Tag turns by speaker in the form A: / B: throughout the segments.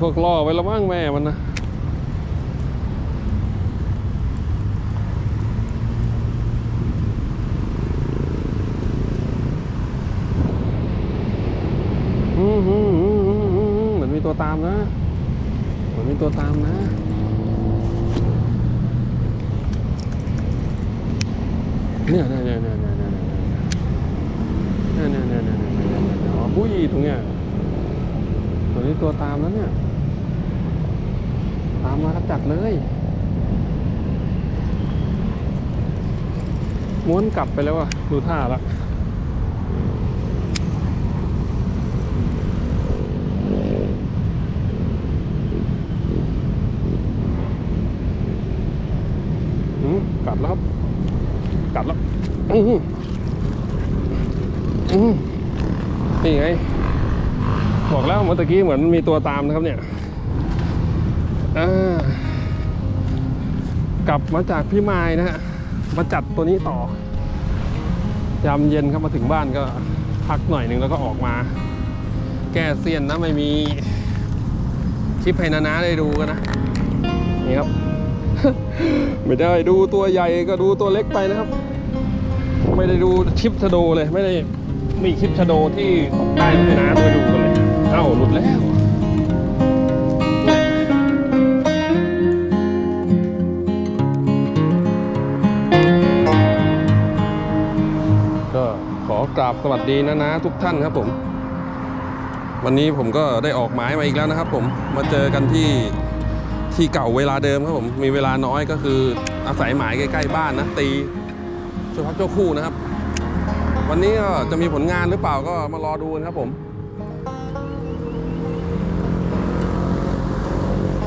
A: พวกล่อไว้ละมั้งแม่มันนะอืมอืมอืมอืมอืมเหมือนมีตัวตามนะ เหมือนมีตัวตามนะเนี่ยเนี่ยเนี่ยเนี่ยเนี่ยเนี่ยเนี่ยเนี่ยเนี่ยเนี่ยเนี่ยเนี่ยเนี่ยเนี่ยอ๋อบุ้ยตรงเนี้ยตัวนี้ตัวตามแล้วเนี่ยตามมาครับจัดเลย ม้วนกลับไปแล้วอะดูท่าละอืมกลับแล้วครับกลับแล้วอืออือนี่ไงบอกแล้วเมื่อตะกี้เหมือนมีตัวตามนะครับเนี่ย กลับมาจากพี่ไม้นะฮะ มาจัดตัวนี้ต่อยามเย็นครับมาถึงบ้านก็พักหน่อยหนึ่งแล้วก็ออกมา แก้เซียนนะไม่มีคลิปให้นาๆได้ดูกันนะ นี่ครับ ไม่ได้ดูตัวใหญ่ก็ดูตัวเล็กไปนะครับ ไม่ได้ดูคลิปชะโดเลย ไม่ได้มีคลิปชะโดที่ตกได้ให้น้าไปดูกันเลย เอ้าหลุดแล้ว อกราบสวัสดีนะนะทุกท่านครับผม วันนี้ผมก็ได้ออกหมายมาอีกแล้วนะครับ ผมมาเจอกันที่ที่เก่าเวลาเดิมครับผมมีเวลาน้อยก็คืออาศัยหมายใกล้ๆบ้านนะตีช่วยพักเจ้าคู่นะครับ วันนี้ก็จะมีผลงานหรือเปล่าก็มารอดูกันครับผม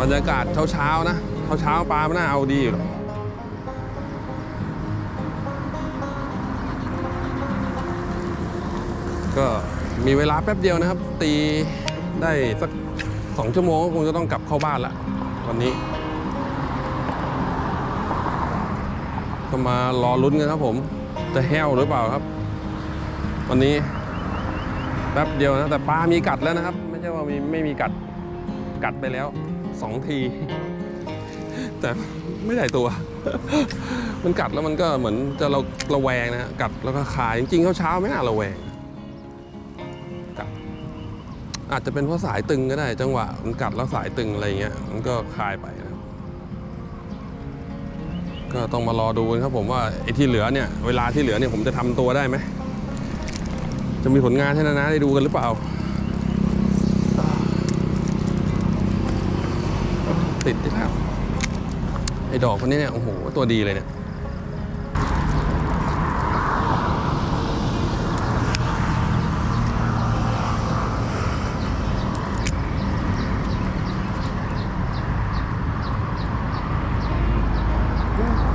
A: บรรยากาศเช้าๆนะเช้าๆปลามันน่าเอาดีหรอก ก็มีเวลาแป๊บเดียวนะครับ ตีได้สักสองชั่วโมงก็คงจะต้องกลับเข้าบ้านละวันนี้ ก็มารอลุ้นกันครับผม จะแห้วหรือเปล่าครับ วันนี้แป๊บเดียวนะ แต่ปลามีกัดแล้วนะครับ ไม่ใช่ว่ามีไม่มีกัดกัดไปแล้วสองที แต่ไม่ได้ตัว มันกัดแล้วมันก็เหมือนจะเราระแวงนะฮะกัดแล้วก็คายจริงๆเช้าๆไม่น่าระแวง กัด อาจจะเป็นเพราะสายตึงก็ได้ จังหวะมันกัดแล้วสายตึงอะไรเงี้ยมันก็คายไปนะก็ต้องมารอดูนครับผมว่าไอ้ที่เหลือเนี่ยเวลาที่เหลือเนี่ยผมจะทำตัวได้ไหมจะมีผลงานให้นานาได้ดูกันหรือเปล่า ติดที่แล้วไอ้ดอกคนนี้เนี่ยโอ้โหตัวดีเลยเนี่ย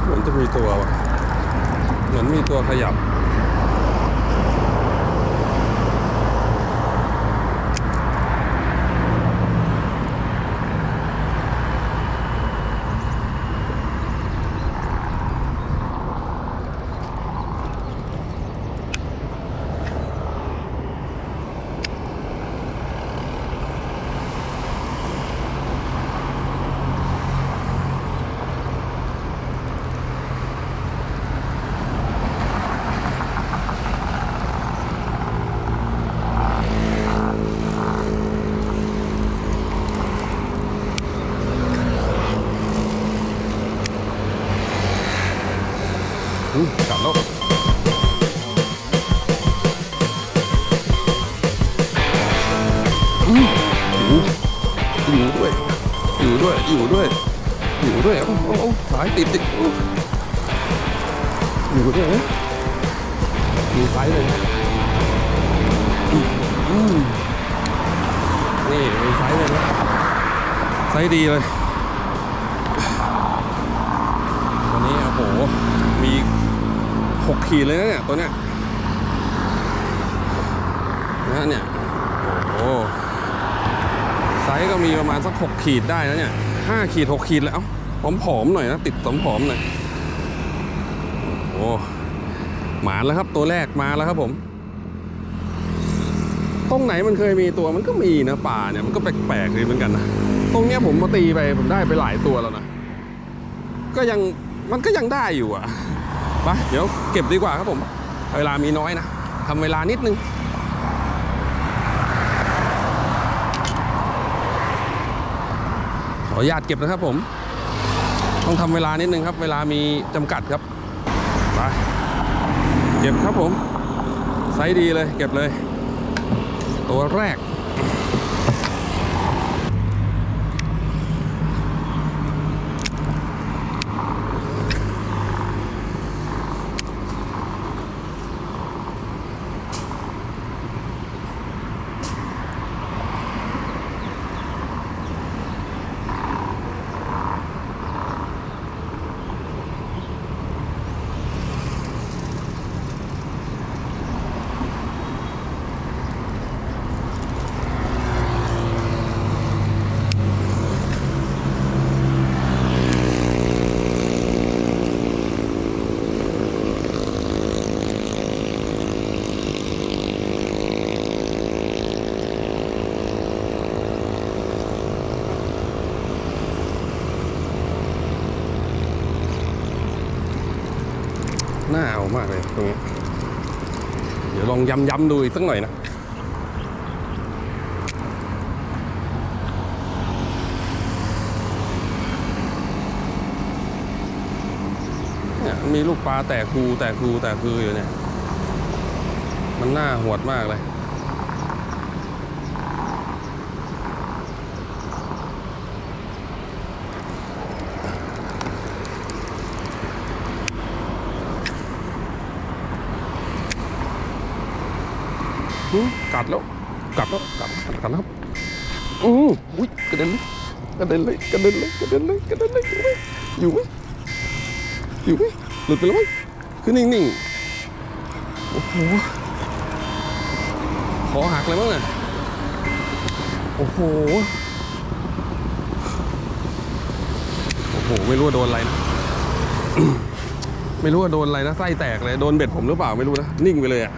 A: เหมือนจะมีตัวว่ะเห มือนมีตัวขยับ อืมกลับแล้วอืมอยู่อยู่ด้วย อยู่ด้วย อยู่ด้วย อยู่ด้วยเอาเอาเอาสายติดติดอู้อยู่ด้วยนะมีไฟเลยนะอืมอืมนี่มีไฟเลยนะไซส์ดีเลย มีหกขีดเลยนะเนี่ย ตัวเนี้ยนะฮะเนี่ย โอ้โหไซส์ก็มีประมาณสักหกขีดได้นะเนี่ยห้าขีดหกขีดแล้วผอมผอมๆหน่อยนะ ติดผอมผอมๆหน่อยโอ้โหหมานแล้วครับตัวแรกมาแล้วครับผม ตรงไหนมันเคยมีตัวมันก็มีนะป่าเนี่ยมันก็แปลกๆเลยเหมือนกันนะ ตรงเนี้ยผมมาตีไปผมได้ไปหลายตัวแล้วนะ ก็ยัง มันก็ยังได้อยู่อะไปเดี๋ยวเก็บดีกว่าครับผม เวลามีน้อยนะทำเวลานิดนึงขออนุญาตเก็บนะครับผม ต้องทำเวลานิดนึงครับ เวลามีจำกัดครับไปเก็บครับผมไซส์ดีเลย เก็บเลย ตัวแรก น่าเอามากเลยตรงนี้ เดี๋ยวล องย้ำๆดูอีกสักหน่อยนะเนี่ยมีลูกปลาแตกคูแตกคูแตกคืออยู่เนี่ย มันน่าหวดมากเลย กัดแล้วกัดแล้วกัดกัดกัดแล้วครับอืออุ้ยกระเด็นเลยกระเด็นเลยกระเด็นเลยกระเด็นเลยกระเด็นเลยอยู่ไหมอยู่ไหมหลุดไปแล้วมั้งคือนิ่งๆโอ้โหขอหักเลยมั้งอะโอ้โหโอ้โหไม่รู้ว่าโดนอะไรนะไม่รู้ว่าโดนอะไรนะไส้แตกเลยโดนเบ็ดผมหรือเปล่าไม่รู้นะนิ่งไปเลยอะ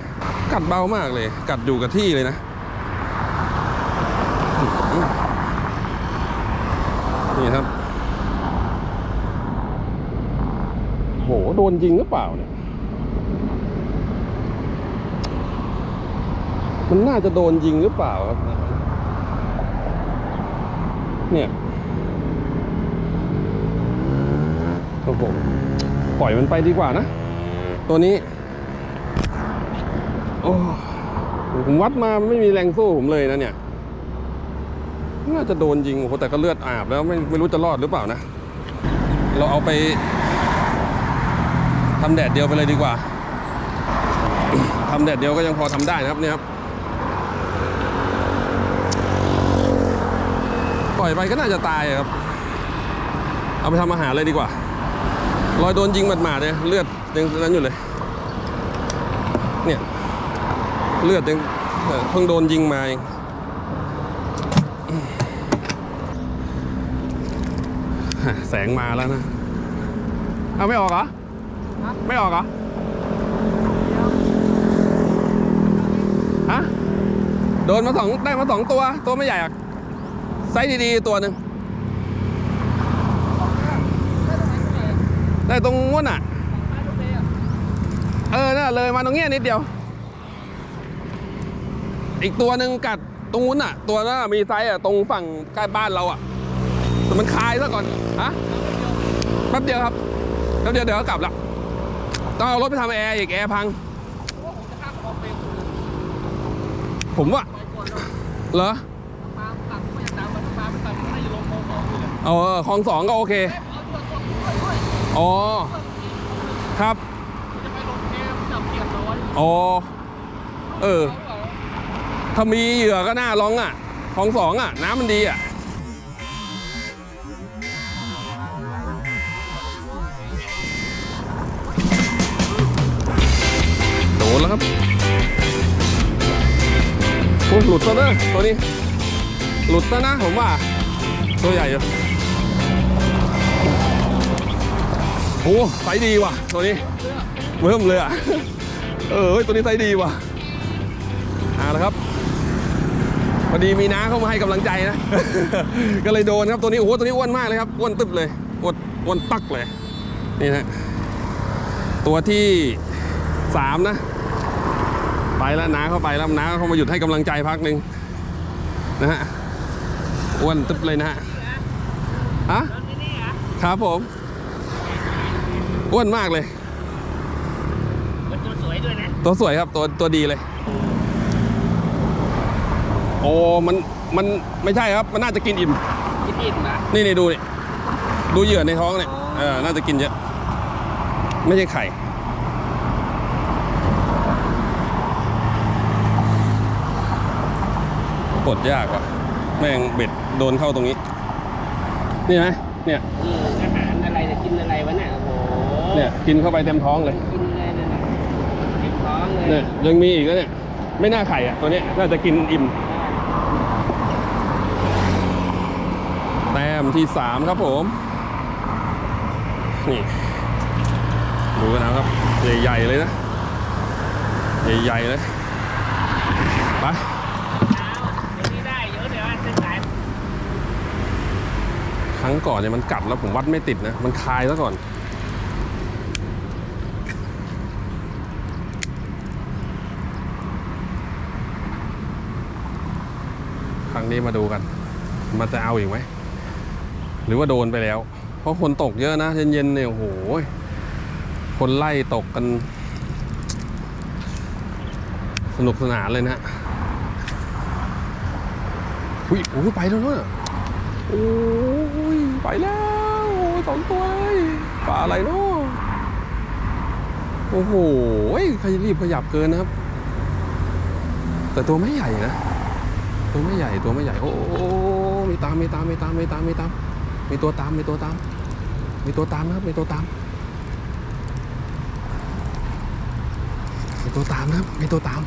A: กัดเบามากเลย กัดอยู่กับที่เลยนะนี่ครับโหโดนจริงหรือเปล่าเนี่ย มันน่าจะโดนยิงหรือเปล่าครับ เนี่ยโอ้โหปล่อยมันไปดีกว่านะ ตัวนี้ โอ้ผมวัดมาไม่มีแรงสู้ผมเลยนะเนี่ย น่าจะโดนยิงโอ้โหแต่ก็เลือดอาบแล้วไม่ไม่รู้จะรอดหรือเปล่านะ เราเอาไปทำแดดเดียวไปเลยดีกว่าทำแดดเดียวก็ยังพอทำได้นะครับเนี่ยครับปล่อยไปก็น่าจะตายครับ เอาไปทำอาหารเลยดีกว่า รอยโดนยิงหมาดๆเลยเลือดยังนั้นอยู่เลย เลือดยังเอ่อเพิ่งโดนยิงมาเองแสงมาแล้วนะ เอาไม่ออกเหรอ ไม่ออกเหรอ ฮะ โดนมาสองได้มาสองตัว ตัวไม่ใหญ่อะไซส์ดีๆ ตัวหนึ่ง ได้ตรงง้วนอะ เออ น่ะเลยมาตรงเนี้ยนิดเดียว อีกตัวหนึ่งกัดตรงนู้นอะ ตัวนั้นอะมีไซส์อะตรงฝั่งใกล้บ้านเราอะแต่มันคลายซะก่อนฮะแป๊บเดียวครับแป๊บเดียวเดี๋ยวก็กลับละต้องเอารถไปทำแอร์อีกแอร์พัง ผมว่าเหรอเออคลองสองก็โอเค อ๋อ ครับอ๋อ เออ ถ้ามีเหยื่อก็น่าลองอะคลองสองอะ น้ำมันดีอะโดนแล้วครับโอ้หลุดซะนะตัวนี้ หลุดซะนะผมว่า ตัวใหญ่อยู่โอ้ไซส์ดีว่ะ ตัวนี้เริ่มเลยอะ เออตัวนี้ไซส์ดีว่ะ พอดีมีน้าเข้ามาให้กำลังใจนะ ก็เลยโดนครับตัวนี้โอ้โหตัวนี้อ้วนมากเลยครับอ้วนตึบเลยอ้วนอ้วนตักเลยนี่นะตัวที่สามนะ ไปแล้วน้าเข้าไปแล้วน้าเข้ามาหยุดให้กำลังใจพักหนึ่งนะฮะอ้วนตึบเลยนะฮะฮะครับผมอ้วนมากเลย
B: มันตัวสวยด้วยนะ
A: ตัวสวยครับตัวตัวดีเลย โอ้มันมันไม่ใช่ครับมันน่าจะกินอิ่ม
B: กินอิ่มอะ
A: นี่นี่ดูนี่ดูเหยื่อในท้องเนี่ยเออน่าจะกินเยอะไม่ใช่ไข่ปลดยากว่ะแม่งเบ็ดโดนเข้าตรงนี้ นี่ไหมเนี่ย
B: อืมอาหารอะไรจะกินอะไรวะเนี่ยโอ้โห
A: เนี่ยกินเข้าไปเต็มท้องเลย
B: กินเลยนะกินท้องเลย
A: เนี่ยยังมีอีกแล้วเนี่ย ไม่น่าไข่อะตัวเนี้ยน่าจะกินอิ่ม แต้ มที่สามครับผม นี่ ดูนะครับ ใหญ่ๆเลยนะ ใหญ่ๆเลย ไปครั้งก่อนเนี่ยมันกัดแล้วผมวัดไม่ติดนะ มันคายซะก่อน ครั้งนี้มาดูกัน มันจะเอาอีกไหม หรือว่าโดนไปแล้ว เพราะคนตกเยอะนะเย็นๆเนี่ยโอ้โหคนไล่ตกกัน สนุกสนานเลยนะอุ้ยโอ้ยไปแล้วเนอะโอ้ยไปแล้วโอ้ยสองตัวเลยปลาอะไรเนาะโอ้โหใครรีบขยับเกินนะครับ แต่ตัวไม่ใหญ่นะ ตัวไม่ใหญ่ตัวไม่ใหญ่ โอ้โอ้มีตามไมีตามไมีตามมีตามมีตาม มีตัวตาม มีตัวตาม มีตัวตามนะครับ มีตัวตาม มีตัวตามนะครับ มีตัวตาม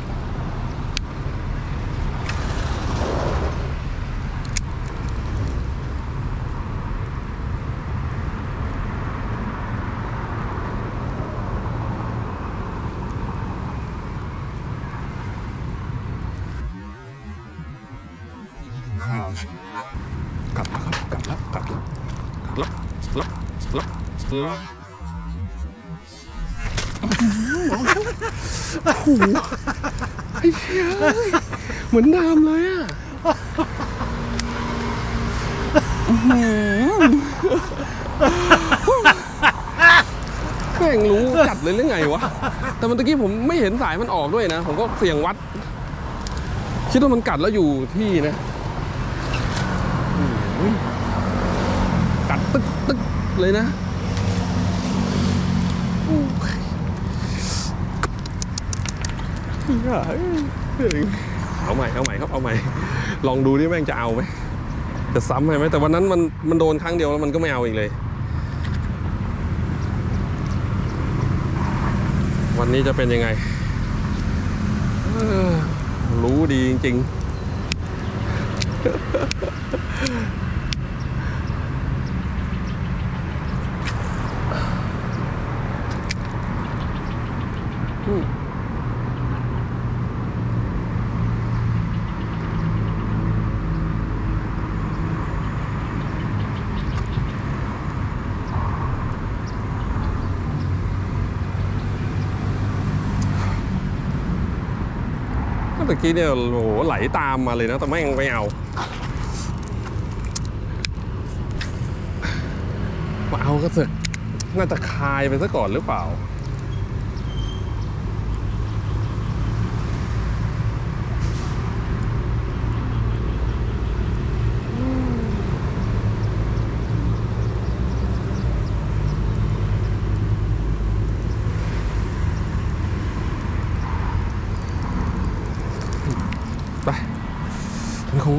A: กลับแล้วครับกลับแล้วกลับแล้วกลับแล้วแล้วแล้วแล้ว โอ้โหไอ้เชี่ยเหมือนดามเลยอะแม่งรู้จัดเลยหรือไงวะ แต่เมันตะกี้ผมไม่เห็นสายมันออกด้วยนะ ผมก็เสี่ยงวัด คิดว่ามันกัดแล้วอยู่ที่นะกัดตึกตึกเลยนะโอ้ยอย่า เอาใหม่เอาใหม่ครับเอาใหม่ ลองดูดิแม่งจะเอาไหมจะซ้ำให้ไหมแต่วันนั้นมันมันโดนครั้งเดียวแล้วมันก็ไม่เอาอีกเลย วันนี้จะเป็นยังไงรู้ดีจริง ๆ ตะกี้เนี่ยโอ้โหไหลตามมาเลยนะ แต่ไม่ไม่เอา มาเอาก็เถอะน่าจะคายไปซะก่อนหรือเปล่า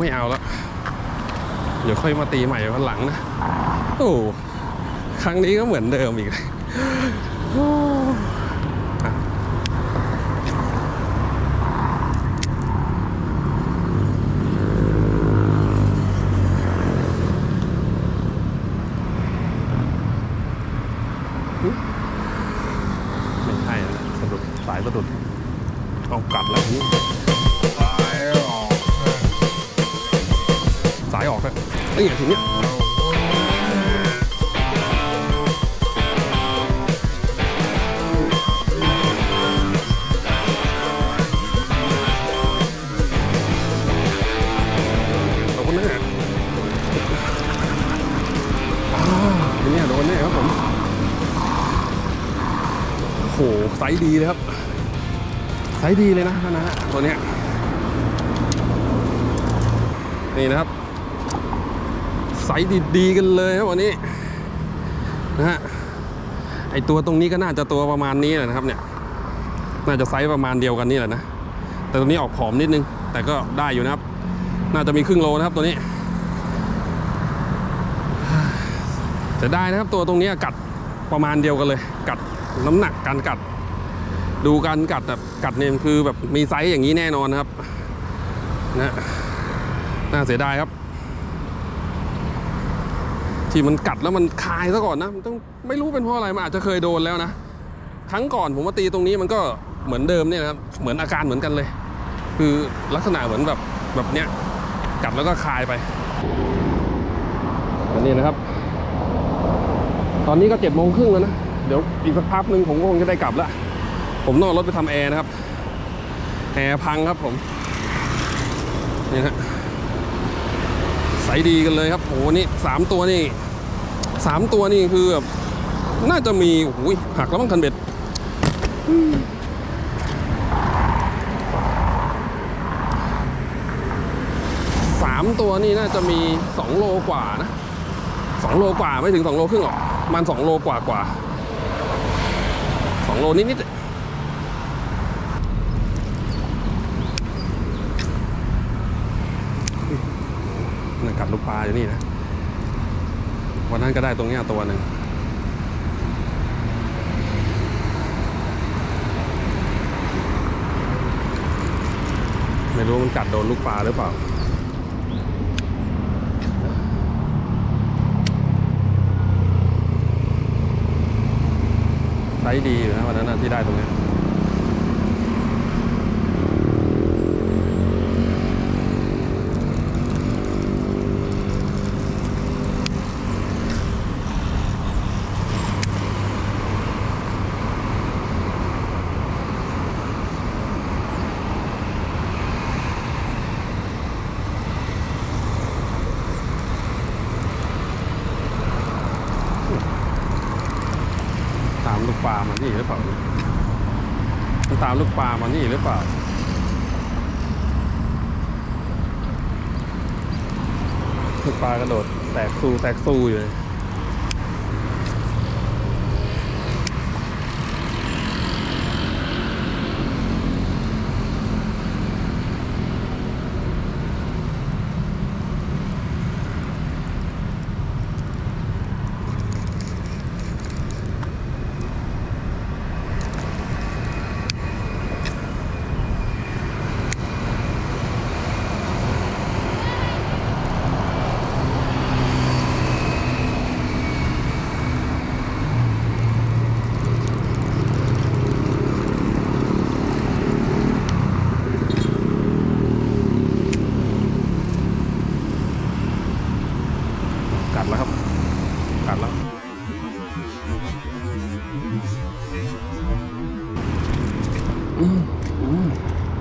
A: ไม่เอาแล้ว เดี๋ยวค่อยมาตีใหม่วันหลังนะ โอ้ครั้งนี้ก็เหมือนเดิมอีกไม่ใช่นะสะดุดสายสะดุดเอากัดแล้วนี่ ออกเลยเอ้ยทีเนี้ยขอบคุณนะฮะอ้าวทีเนี้ยโดนแน่ครับผมโหไซส์ดีเลยครับ ไซส์ดีเลยนะนะฮะตัวเนี้ยนี่นะครับ ดีๆกันเลยครับวันนี้นะฮะไอตัวตรงนี้ก็น่าจะตัวประมาณนี้แหละนะครับเนี่ย น่าจะไซส์ประมาณเดียวกันนี่แหละนะ แต่ตัวนี้ออกผอมนิดนึง แต่ก็ได้อยู่นะครับ น่าจะมีครึ่งโลนะครับตัวนี้จะได้นะครับตัวตรงนี้กัดประมาณเดียวกันเลย กัดน้ำหนักการกัด ดูการกัดแบบกัดเนี่ยคือแบบมีไซส์อย่างนี้แน่นอนนะครับนะน่าเสียดายครับ ที่มันกัดแล้วมันคายซะก่อนนะมันต้องไม่รู้เป็นเพราะอะไรมันอาจจะเคยโดนแล้วนะ ครั้งก่อนผมมาตีตรงนี้มันก็เหมือนเดิมเนี่ยนะครับเหมือนอาการเหมือนกันเลย คือลักษณะเหมือนแบบแบบเนี้ยกัดแล้วก็คายไปอันนี้นะครับ ตอนนี้ก็เจ็ดโมงครึ่งแล้วนะ เดี๋ยวอีกสักพักหนึ่งผมก็คงจะได้กลับแล้ว ผมต้องเอารถไปทำแอร์นะครับ แอร์พังครับผม นี่นะฮะใสดีกันเลยครับโหนี่สามตัวนี่ สามตัวนี่คือแบบน่าจะมีโอ้ยหักแล้วมั้งคันเบ็ดสามตัวนี่น่าจะมีสองโลกว่านะสองโลกว่าไม่ถึงสองโลครึ่งหรอกประมันสองโลกว่ากว่าสองโลนิดๆนั่นกัดลูกปลาอยู่นี่นะ วันนั้นก็ได้ตรงนี้ตัวหนึ่งไม่รู้มันกัดโดนลูกปลาหรือเปล่าไซส์ดีอยู่นะวันนั้นที่ได้ตรงนี้ ปลามานี่หรือเปล่ามันตามลูกปลามานี่หรือเปล่าลูกปลากระโดดแตกซูแตกซูอยู่เลยกัดแล้วครับ กัดแล้ว อืมอืม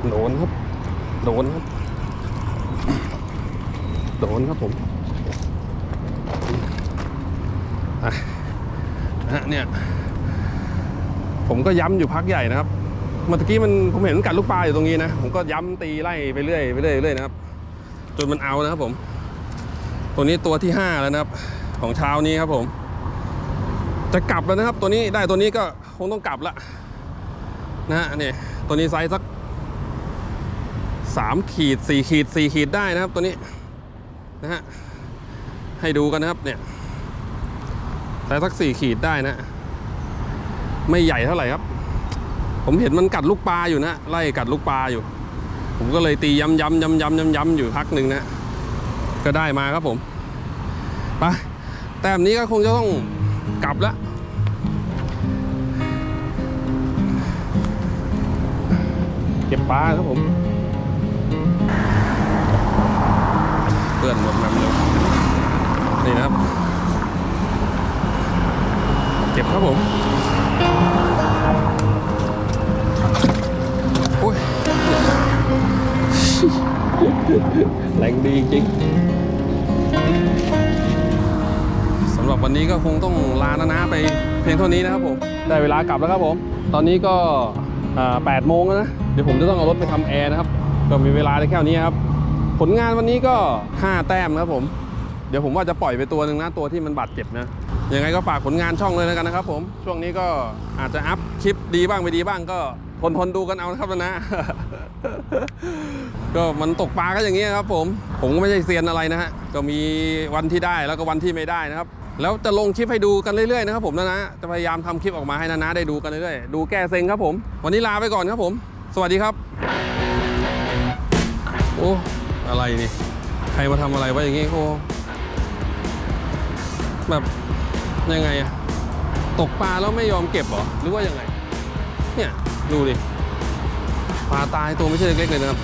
A: โดนครับ โดนครับ โดนครับผมนะเนี่ย ผมก็ย้ำอยู่พักใหญ่นะครับ เมื่อกี้มันผมเห็นมันกัดลูกปลาอยู่ตรงนี้นะ ผมก็ย้ำตีไล่ไปเรื่อยไปเรื่อยเรื่อยนะครับ จนมันเอานะครับผม ตัวนี้ตัวที่ห้าแล้วนะครับ ของเช้านี้ครับผม จะกลับแล้วนะครับ ตัวนี้ได้ตัวนี้ก็คงต้องกลับละนะฮะนี่ตัวนี้ไซส์สักสามขีดสี่ขีดสี่ขีดได้นะครับตัวนี้ นะฮะให้ดูกันนะครับเนี่ยไซส์สักสี่ขีดได้นะ ไม่ใหญ่เท่าไหร่ครับ ผมเห็นมันกัดลูกปลาอยู่นะไล่กัดลูกปลาอยู่ ผมก็เลยตีย้ำย้ำย้ำย้ำย้ำย้ำอยู่พักหนึ่งนะ ก็ได้มาครับผมไปแต้มนี้ก็คงจะต้องกลับแล้วเก็บปลาครับผม เอลื่อนหมดแมมเลยนี่นะครับ เก็บครับผมโอ้ยแรงดีจริงสำหรับวันนี้ก็คงต้องลานานาไปเพียงเท่านี้นะครับผม ได้เวลากลับแล้วครับผม ตอนนี้ก็8โมงแล้วนะ เดี๋ยวผมจะต้องเอารถไปทำแอร์นะครับ ก็มีเวลาได้แค่นี้ครับ ผลงานวันนี้ก็ 5 แต้มครับผม เดี๋ยวผมว่าจะปล่อยไปตัวหนึ่งนะตัวที่มันบาดเจ็บนะ ยังไงก็ฝากผลงานช่องเลยแล้วกันนะครับผม ช่วงนี้ก็อาจจะอัพคลิปดีบ้างไม่ดีบ้างก็ทนทนดูกันเอานะครับนะ ก็มันตกปลาก็อย่างนี้ครับผม ผมก็ไม่ใช่เซียนอะไรนะฮะ ก็มีวันที่ได้แล้วก็วันที่ไม่ได้นะครับ แล้วจะลงคลิปให้ดูกันเรื่อยๆนะครับผมนะนะ จะพยายามทำคลิปออกมาให้นะนะได้ดูกันเรื่อยๆ ดูแก้เซ็งครับผม วันนี้ลาไปก่อนครับผม สวัสดีครับ โอ้ อะไรนี่ ใครมาทำอะไรวะอย่างงี้โอ้แบบยังไงอะตกปลาแล้วไม่ยอมเก็บเหรอ หรือว่ายังไง เนี่ย ดูดิ ปลาตายตัวไม่ใช่เล็กๆเลยนะครับ